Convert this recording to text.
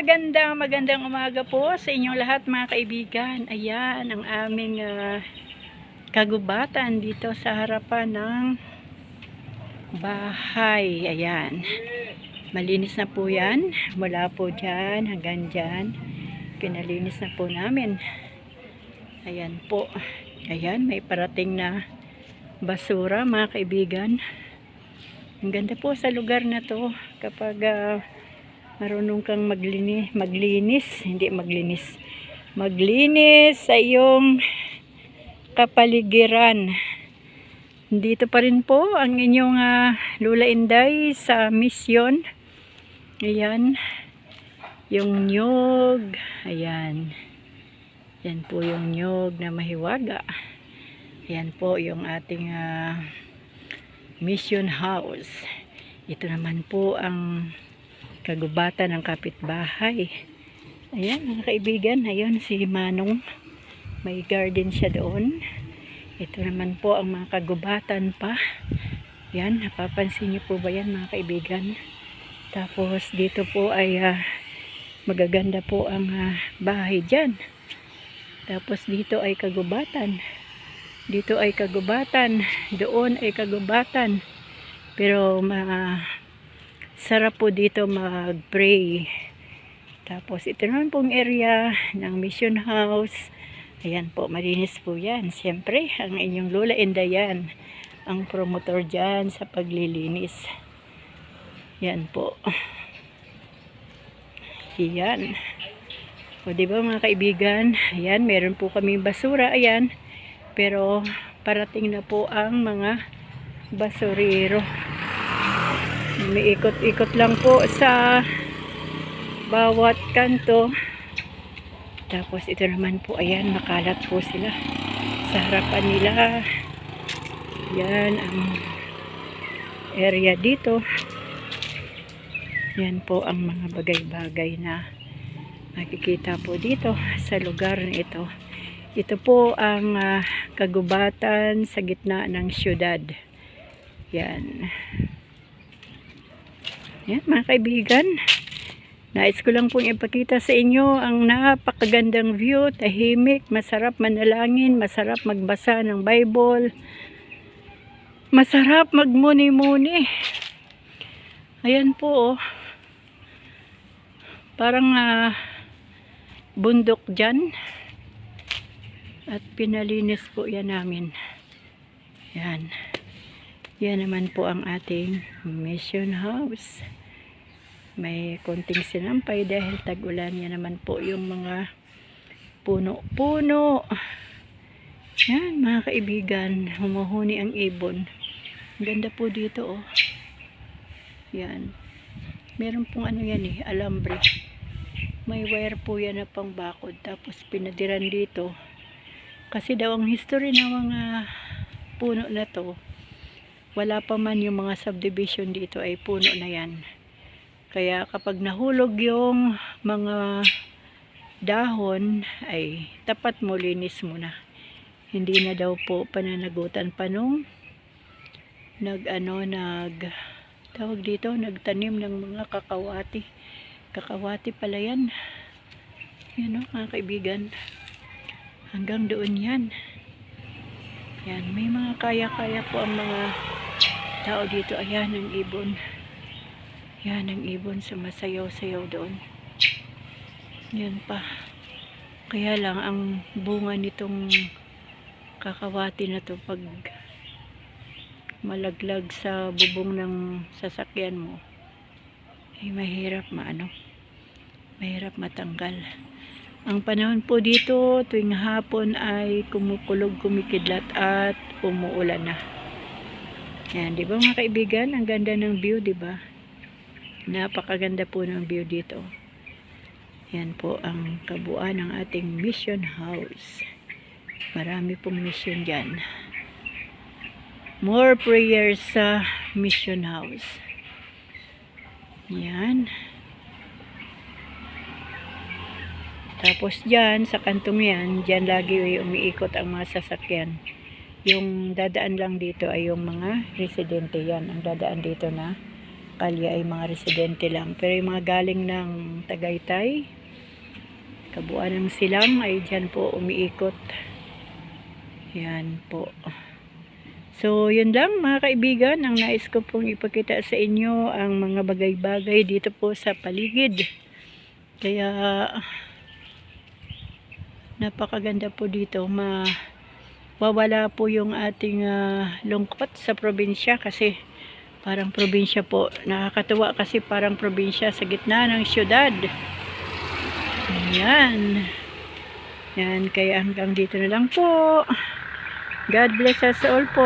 magandang magandang umaga po sa inyong lahat mga kaibigan. Ayan ang aming ah, kagubatan dito sa harapan ng bahay. Ayan. Malinis na po yan. Mula po dyan hanggang dyan. Pinalinis na po namin. Ayan po. Ayan, may parating na basura mga kaibigan. Ang ganda po sa lugar na to kapag ah, marunong kang maglinis, maglinis, hindi maglinis. Maglinis sa iyong kapaligiran. Dito pa rin po ang inyong ah, Lula Inday sa misyon. Ayan. Yung nyog. Ayan. Yan po yung nyog na mahiwaga. Yan po yung ating ah, mission house. Ito naman po ang kagubatan ng kapitbahay. Ayan, mga kaibigan, ayun si Manong. May garden siya doon. Ito naman po ang mga kagubatan pa. Yan, napapansin niyo po ba yan mga kaibigan? Tapos dito po ay ah, magaganda po ang ah, bahay dyan. Tapos dito ay kagubatan. Dito ay kagubatan. Doon ay kagubatan. Pero ma sarap po dito mag-pray. Tapos ito naman pong area ng mission house. Ayan po, malinis po yan. Siyempre, ang inyong Lola Indayan, ang promotor dyan sa paglilinis. Yan po. Yan. O diba mga kaibigan, ayan, meron po kami basura, ayan. Pero parating na po ang mga basurero. May ikot-ikot lang po sa bawat kanto. Tapos ito naman po, ayan, makalat po sila sa harapan nila. Yan ang area dito. Yan po ang mga bagay-bagay na makikita po dito sa lugar na ito. Ito po ang ah, kagubatan sa gitna ng syudad. Yan. Yan mga kaibigan. Nais ko lang pong ipakita sa inyo ang napakagandang view, tahimik, masarap manalangin, masarap magbasa ng Bible, masarap magmuni-muni. Ayan po oh. Parang ah, bundok dyan. At pinalinis po yan namin. Yan. Yan naman po ang ating mission house. May konting sinampay dahil tag-ulan. Yan naman po yung mga puno-puno. Yan mga kaibigan. Humuhuni ang ibon. Ganda po dito oh. Yan. Meron pong ano yan eh. Alambre. May wire po yan na pang bakod. Tapos pinadiran dito. Kasi daw ang history ng mga puno na to, wala pa man yung mga subdivision dito ay puno na yan. Kaya kapag nahulog yung mga dahon, ay tapat mo, linis mo na. Hindi na daw po pananagutan pa nung nag ano, nag tawag dito, nagtanim ng mga kakawati. Kakawati pala yan. Yan o, mga kaibigan. Hanggang doon yan. Yan, may mga kaya-kaya po ang mga tao dito. Ayan, ang ibon. Yan, ang ibon sumasayaw-sayaw doon. Yan pa. Kaya lang, ang bunga nitong kakawati na to pag malaglag sa bubong ng sasakyan mo ay mahirap maano mahirap matanggal ang panahon po dito tuwing hapon ay kumukulog kumikidlat at umuulan na yan di ba mga kaibigan ang ganda ng view di ba napakaganda po ng view dito yan po ang kabuuan ng ating mission house marami pong mission dyan more prayers sa mission house. Yan. Tapos dyan, sa kantong yan, dyan lagi umiikot ang mga sasakyan. Yung dadaan lang dito ay yung mga residente yan. Ang dadaan dito na kalye ay mga residente lang. Pero yung mga galing ng Tagaytay, kabuuan ng silang ay dyan po umiikot. Yan po. So, yun lang mga kaibigan. Ang nais ko pong ipakita sa inyo ang mga bagay-bagay dito po sa paligid. Kaya, napakaganda po dito. Ma wawala po yung ating ah, lungkot sa probinsya kasi parang probinsya po. Nakakatuwa kasi parang probinsya sa gitna ng syudad. Ayan. Yan, kaya hanggang dito na lang po. God bless us all po.